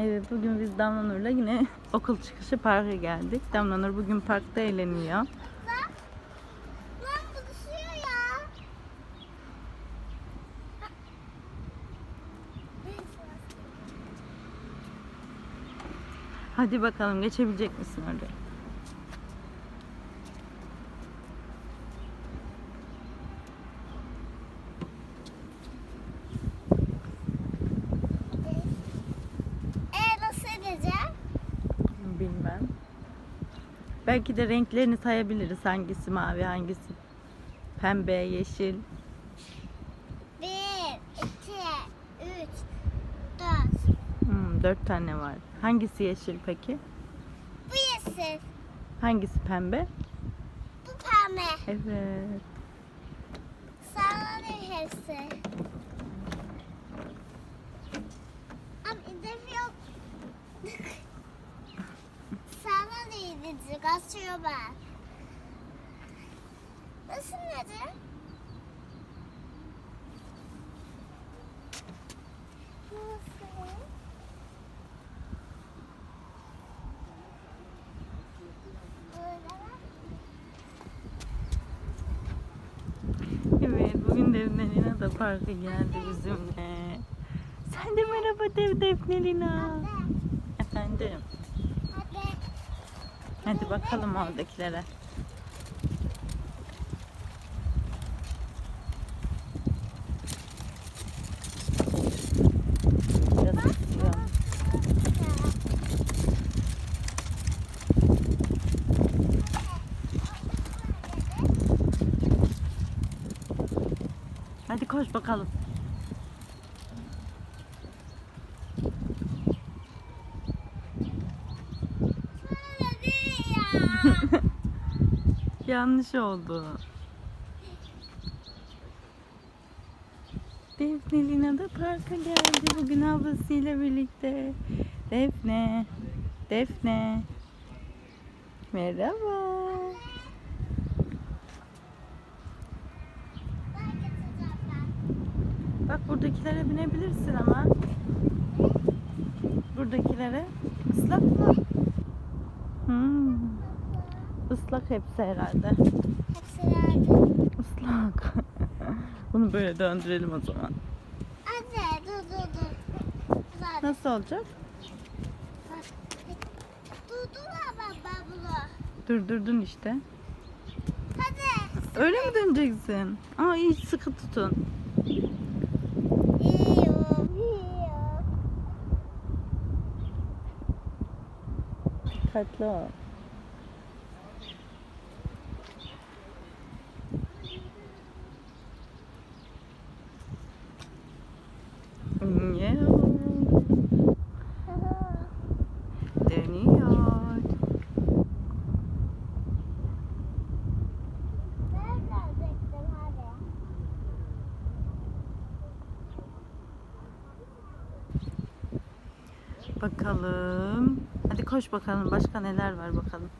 Evet bugün biz Damla Nur'la yine okul çıkışı parka geldik. Damla Nur bugün parkta eğleniyor. Lan, lan buluşuyor ya. Hadi bakalım geçebilecek misin orada? Belki de renklerini sayabiliriz. Hangisi mavi, hangisi pembe, yeşil. Bir, iki, üç, dört. Hmm, dört tane var. Hangisi yeşil peki? Bu yeşil, Hangisi pembe? bu pembe. Evet. Sallanıyor hepsi. Ben. Nasıl nedir? Evet, bugün Defne da parka geldi bizimle. Sen de merhaba dev Defne Lina. Efendim. Hadi. Bakalım oradakilere. Hadi koş bakalım. Yanlış oldu. Defne Lina da parka geldi bugün ablasıyla birlikte. Defne, Defne. Merhaba. Bak buradakilere binebilirsin ama. Buradakilere. Islak mı? Hmm. Islak hepsi herhalde. Hepsi nerede? Islak. Bunu böyle döndürelim o zaman. Anne dur dur dur. Güzel. Nasıl olacak? Dur dur ama bunu. Durdurdun işte. Hadi. Öyle mi döneceksin? Aa iyi sıkı tutun. İyiyim. Dikkatli ol. Miau. Dönüyor. Ben gelecektim hadi. Bakalım. Hadi koş bakalım. Başka neler var bakalım.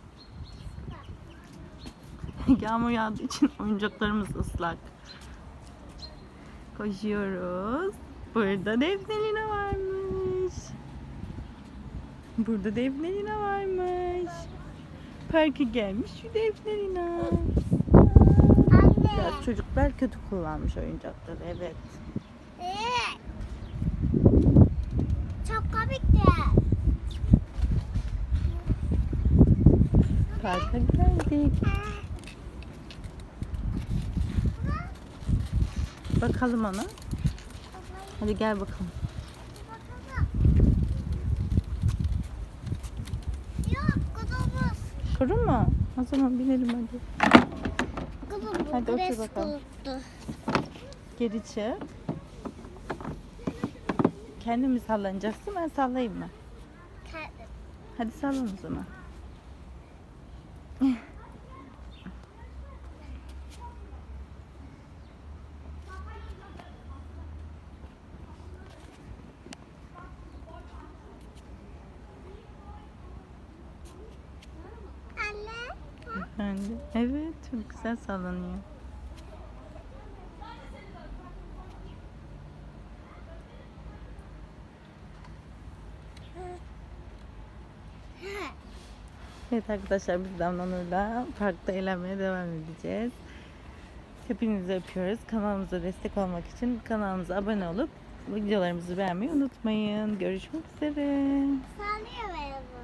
Yağmur yağdığı için oyuncaklarımız ıslak. Koşuyoruz. Burada Defnelina varmış. Burada Defnelina varmış. Parka gelmiş şu Defnelina. Anne. Biraz çocuklar kötü kullanmış oyuncakları evet. Ee, Çok komikti. Parka geldik. Bakalım ona. Hadi gel bakalım. Kuru mu? O zaman binelim hadi. Kudum Hadi otur Gres bakalım. kulüptü. Geri çık. Kendin mi sallanacaksın ben sallayayım mı? Kendim. Hadi sallan o zaman. beyefendi. Evet çok güzel sallanıyor. Evet arkadaşlar biz Damla Nur'la parkta eğlenmeye devam edeceğiz. Hepinizi öpüyoruz. Kanalımıza destek olmak için kanalımıza abone olup videolarımızı beğenmeyi unutmayın. Görüşmek üzere. Sen